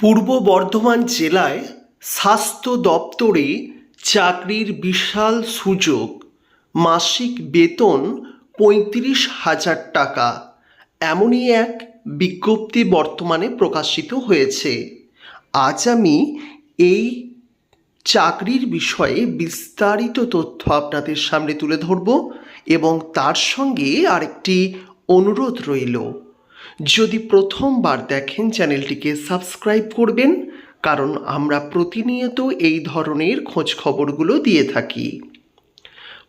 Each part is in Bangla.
পূর্ব বর্ধমান জেলায় স্বাস্থ্য দপ্তরে চাকরির বিশাল সুযোগ। মাসিক বেতন পঁয়ত্রিশ হাজার টাকা। এমনই এক বিজ্ঞপ্তি বর্তমানে প্রকাশিত হয়েছে। আজ আমি এই চাকরির বিষয়ে বিস্তারিত তথ্য আপনাদের সামনে তুলে ধরব এবং তার সঙ্গে আরেকটি অনুরোধ রইল। যদি প্রথমবার দেখেন চ্যানেলটিকে সাবস্ক্রাইব করবেন, কারণ আমরা প্রতিনিয়ত এই ধরনের খোঁজ খবরগুলো দিয়ে থাকি।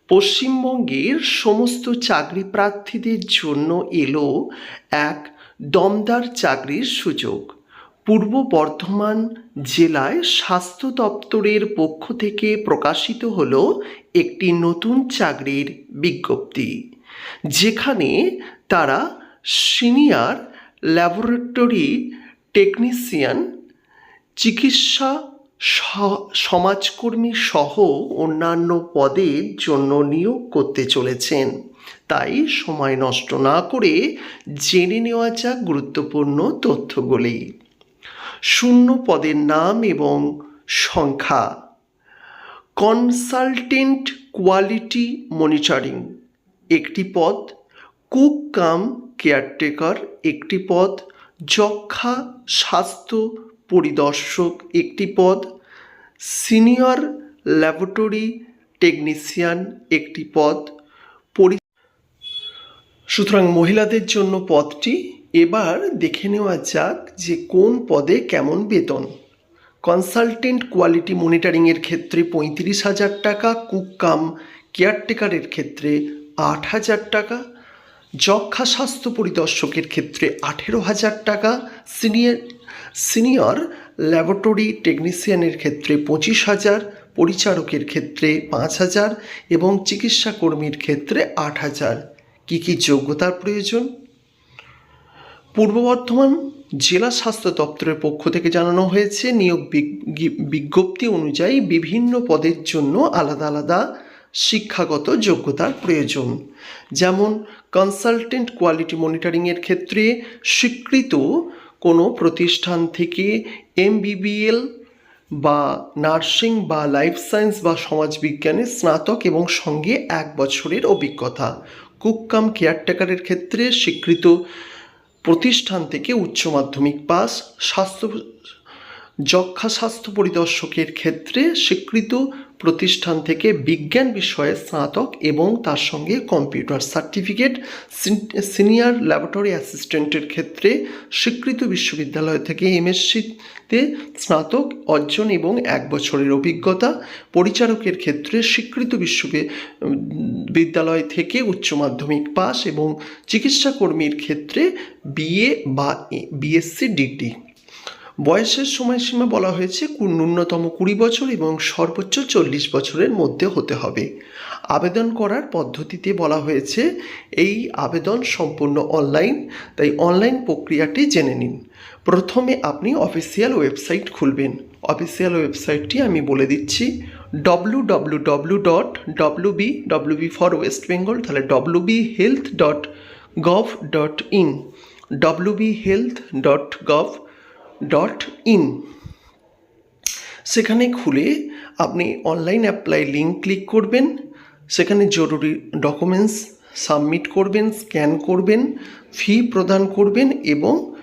পশ্চিমবঙ্গের সমস্ত চাকরি প্রার্থীদের জন্য এলো এক দমদার চাকরির সুযোগ। পূর্ব বর্ধমান জেলায় স্বাস্থ্য দপ্তরের পক্ষ থেকে প্রকাশিত হল একটি নতুন চাকরির বিজ্ঞপ্তি, যেখানে তারা সিনিয়র ল্যাবরেটরি টেকনিশিয়ান, চিকিৎসা সমাজকর্মী সহ অন্যান্য পদের জন্য নিয়োগ করতে চলেছেন। তাই সময় নষ্ট না করে জেনে নেওয়া যাক গুরুত্বপূর্ণ তথ্যগুলি। শূন্য পদের নাম এবং সংখ্যা। Consultant quality monitoring. একটি পদ কুক কাম কেয়ারটেকার একটি পদ। যক্ষা স্বাস্থ্য পরিদর্শক, একটি পদ। সিনিয়র ল্যাবরেটরি টেকনিশিয়ান একটি পদ। পরি সুতরাং মহিলাদের জন্য পদটি। এবার দেখে নেওয়া যাক যে কোন পদে কেমন বেতন। কনসালটেন্ট কোয়ালিটি মনিটরিংয়ের ক্ষেত্রে পঁয়ত্রিশ হাজার টাকা কুক কাম কেয়ারটেকারের ক্ষেত্রে আট হাজার টাকা যক্ষা স্বাস্থ্য পরিদর্শকের ক্ষেত্রে আঠেরো হাজার টাকা, সিনিয়র সিনিয়র ল্যাবরেটরি টেকনিশিয়ানের ক্ষেত্রে পঁচিশ হাজার, পরিচারকের ক্ষেত্রে পাঁচ হাজার এবং চিকিৎসা কর্মীর ক্ষেত্রে আট হাজার। কী কী যোগ্যতার প্রয়োজন? পূর্ব বর্ধমান জেলা স্বাস্থ্য দপ্তরের পক্ষ থেকে জানানো হয়েছে, নিয়োগ বিজ্ঞ- বিজ্ঞপ্তি অনুযায়ী বিভিন্ন পদের জন্য আলাদা আলাদা শিক্ষাগত যোগ্যতার প্রয়োজন। যেমন কনসালটেন্ট কোয়ালিটি মনিটরিংয়ের ক্ষেত্রে স্বীকৃত কোনো প্রতিষ্ঠান থেকে এমবিবিএল বা নার্সিং বা লাইফ সায়েন্স বা সমাজবিজ্ঞানে স্নাতক এবং সঙ্গে এক বছরের অভিজ্ঞতা। কুক কাম কেয়ারটেকারের ক্ষেত্রে স্বীকৃত প্রতিষ্ঠান থেকে উচ্চ মাধ্যমিক পাস। স্বাস্থ্য যক্ষা স্বাস্থ্য পরিদর্শকের ক্ষেত্রে স্বীকৃত প্রতিষ্ঠান থেকে বিজ্ঞান বিষয়ে স্নাতক এবং তার সঙ্গে কম্পিউটার সার্টিফিকেট সিনিয়র ল্যাবরেটরি অ্যাসিস্ট্যান্টের ক্ষেত্রে স্বীকৃত বিশ্ববিদ্যালয় থেকে এমএসসিতে স্নাতক, অর্জন এবং এক বছরের অভিজ্ঞতা, পরিচারকের ক্ষেত্রে স্বীকৃত বিশ্ববিদ্যালয় থেকে উচ্চ মাধ্যমিক পাস এবং চিকিৎসা কর্মীর ক্ষেত্রে বিএ বা বিএসসি ডিগ্রি। বয়সের সময়সীমা বলা হয়েছে ন্যূনতম কুড়ি বছর এবং সর্বোচ্চ চল্লিশ বছরের মধ্যে হতে হবে। আবেদন করার পদ্ধতিতে বলা হয়েছে, এই আবেদন সম্পূর্ণ অনলাইন, তাই অনলাইন প্রক্রিয়াটি জেনে নিন। প্রথমে আপনি অফিসিয়াল ওয়েবসাইট খুলবেন। অফিসিয়াল ওয়েবসাইটটি আমি বলে দিচ্ছি W W W dot W B W B for West Bengal তাহলে W B health dot gov dot in W B health dot gov dot in সেখানে খুলে আপনি অনলাইন অ্যাপ্লাই লিঙ্ক ক্লিক করবেন। সেখানে জরুরি ডকুমেন্টস সাবমিট করবেন স্ক্যান করবেন ফি প্রদান করবেন এবং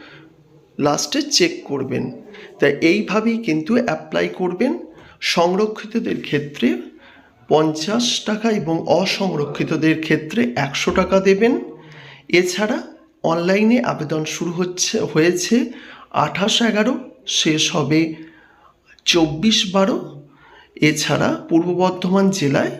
লাস্টে চেক করবেন। তাই এইভাবেই কিন্তু অ্যাপ্লাই করবেন। সংরক্ষিতদের ক্ষেত্রে পঞ্চাশ টাকা এবং অসংরক্ষিতদের ক্ষেত্রে একশো টাকা দেবেন। এছাড়া অনলাইনে আবেদন শুরু হচ্ছে, হয়েছে আঠাশ এগারো শেষ হবে চব্বিশ বারো। এছাড়া পূর্ব বর্ধমান জেলায়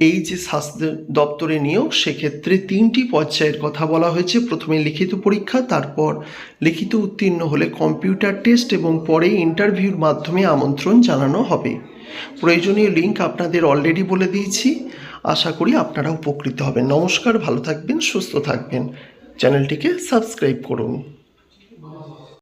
এই যে স্বাস্থ্য দপ্তরে নিয়োগ, সেক্ষেত্রে তিনটি পর্যায়ের কথা বলা হয়েছে। প্রথমে লিখিত পরীক্ষা, তারপর লিখিত উত্তীর্ণ হলে কম্পিউটার টেস্ট এবং পরে ইন্টারভিউর মাধ্যমে আমন্ত্রণ জানানো হবে। প্রয়োজনীয় লিঙ্ক আপনাদের অলরেডি বলে দিয়েছি। আশা করি আপনারা উপকৃত হবেন। নমস্কার, ভালো থাকবেন, সুস্থ থাকবেন। চ্যানেলটিকে সাবস্ক্রাইব করুন।